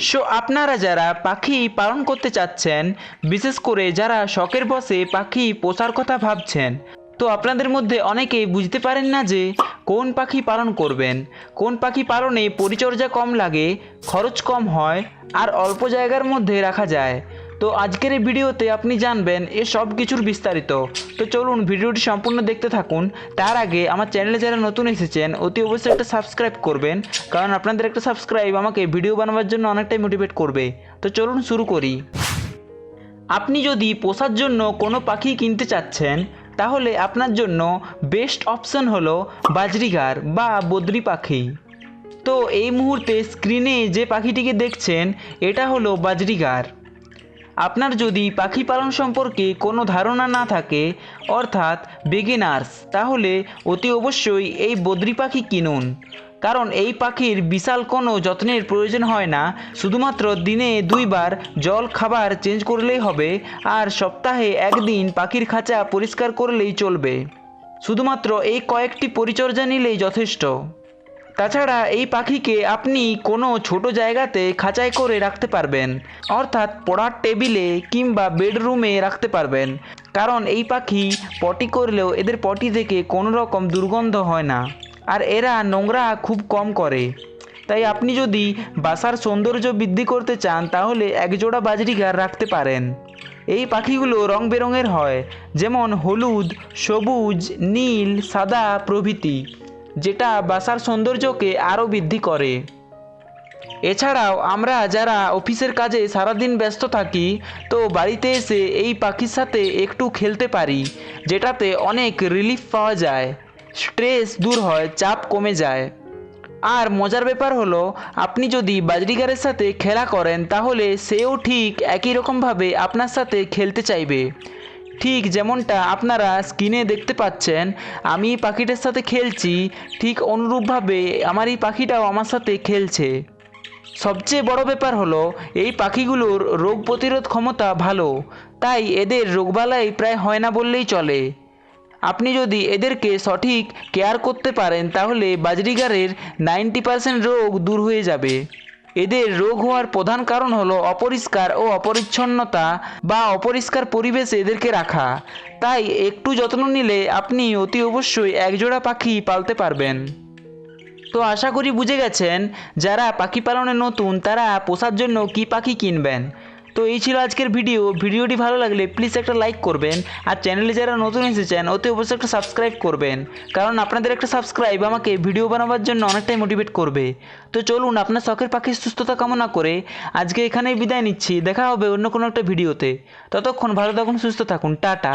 So আপনারা যারা পাখি পালন করতে চাচ্ছেন, বিশেষ করে যারা শখের বসে পাখি পোষার কথা ভাবছেন, তো আপনাদের মধ্যে অনেকেই বুঝতে পারেন না যে কোন পাখি পালন করবেন, কোন পাখি পালনে পরিচর্যা কম লাগে, খরচ কম হয়, আর অল্প জায়গার মধ্যে রাখা যায়। তো আজকের এই ভিডিওতে আপনি জানবেন এ সব কিছুর বিস্তারিত। তো চলুন ভিডিওটি সম্পূর্ণ দেখতে থাকুন। তার আগে আমার চ্যানেলে যারা নতুন এসেছেন, অতি অবশ্যই একটা সাবস্ক্রাইব করবেন। কারণ আপনাদের একটা সাবস্ক্রাইব আমাকে ভিডিও বানাবার জন্য অনেকটাই মোটিভেট করবে। তো চলুন শুরু করি। আপনি যদি পোষার জন্য কোনো পাখি কিনতে চাচ্ছেন, তাহলে আপনার জন্য বেস্ট অপশন হলো বাজরিগার বা বদ্রি পাখি। তো এই মুহূর্তে স্ক্রিনে যে পাখিটিকে দেখছেন, এটা হলো বাজরিগার আপনার যদি পাখি পালন সম্পর্কে কোনো ধারণা না থাকে, অর্থাৎ বিগিনার্স তাহলে অতি অবশ্যই এই বদ্রি পাখি কিনুন। কারণ এই পাখির বিশাল কোনো যত্নের প্রয়োজন হয় না, শুধুমাত্র দিনে দুইবার জল খাবার চেঞ্জ করলেই হবে, আর সপ্তাহে একদিন পাখির খাঁচা পরিষ্কার করলেই চলবে। শুধুমাত্র এই কয়েকটি পরিচর্যা নিলেই যথেষ্ট। তাছাড়া এই পাখিকে আপনি কোনো ছোট জায়গাতে খাঁচাই করে রাখতে পারবেন। অর্থাৎ পড়ার টেবিলে কিংবা বেডরুমে রাখতে পারবেন। কারণ এই পাখি পটি করলেও এদের পটি থেকে কোনো রকম দুর্গন্ধ হয় না। আর এরা নোংরা খুব কম করে। তাই আপনি যদি বাসার সৌন্দর্য বৃদ্ধি করতে চান, তাহলে একজোড়া বাজরিগার রাখতে পারেন। এই পাখিগুলো রং বেরঙের হয়, যেমন হলুদ, সবুজ, নীল, সাদা প্রভৃতি। যেটা বাসার সৌন্দর্যকে আরও বৃদ্ধি করে। এছাড়াও আমরা যারা অফিসের কাজে সারাদিন ব্যস্ত থাকি, তো বাড়িতে এসে এই পাখির সাথে একটু খেলতে পারি, যেটাতে অনেক রিলিফ পাওয়া যায়। স্ট্রেস দূর হয়, চাপ কমে যায়। আর মজার ব্যাপার হলো, আপনি যদি বাজরিগারের সাথে খেলা করেন, তাহলে সেও ঠিক একই রকমভাবে আপনার সাথে খেলতে চাইবে। ঠিক যেমনটা আপনারা স্ক্রিনে দেখতে পাচ্ছেন, আমি পাখিটার সাথে খেলছি, ঠিক অনুরূপভাবে আমার এই পাখিটাও আমার সাথে খেলছে। সবচেয়ে বড় ব্যাপার হলো, এই পাখিগুলোর রোগ প্রতিরোধ ক্ষমতা ভালো, তাই এদের রোগবালাই প্রায় হয় না বললেই চলে। আপনি যদি এদেরকে সঠিক কেয়ার করতে পারেন, তাহলে বাজরিগারের নাইনটি পার্সেন্ট রোগ দূর হয়ে যাবে। এদের রোগ হওয়ার প্রধান কারণ হলো অপরিষ্কার ও অপরিচ্ছন্নতা বা অপরিষ্কার পরিবেশে এদেরকে রাখা। তাই একটু যত্ন নিলে আপনি অতি অবশ্যই একজোড়া পাখি পালতে পারবেন। তো আশা করি বুঝে গেছেন, যারা পাখি পালনে নতুন তারা পোষার জন্য কি পাখি কিনবেন? তো এই ছিল আজকের ভিডিও। ভিডিওটি ভালো লাগলে প্লিজ একটা লাইক করবেন আর চ্যানেলে যারা নতুন এসেছেন, অতি অবশ্যই একটা সাবস্ক্রাইব করবেন। কারণ আপনাদের একটা সাবস্ক্রাইব আমাকে ভিডিও বানাবার জন্য অনেকটাই মোটিভেট করবে। তো চলুন আপনার শখের পাখি সুস্থতা কামনা করে আজকে এখানেই বিদায় নিচ্ছি। দেখা হবে অন্য কোনো একটা ভিডিওতে ততক্ষণ ভালো থাকুন, সুস্থ থাকুন। টাটা।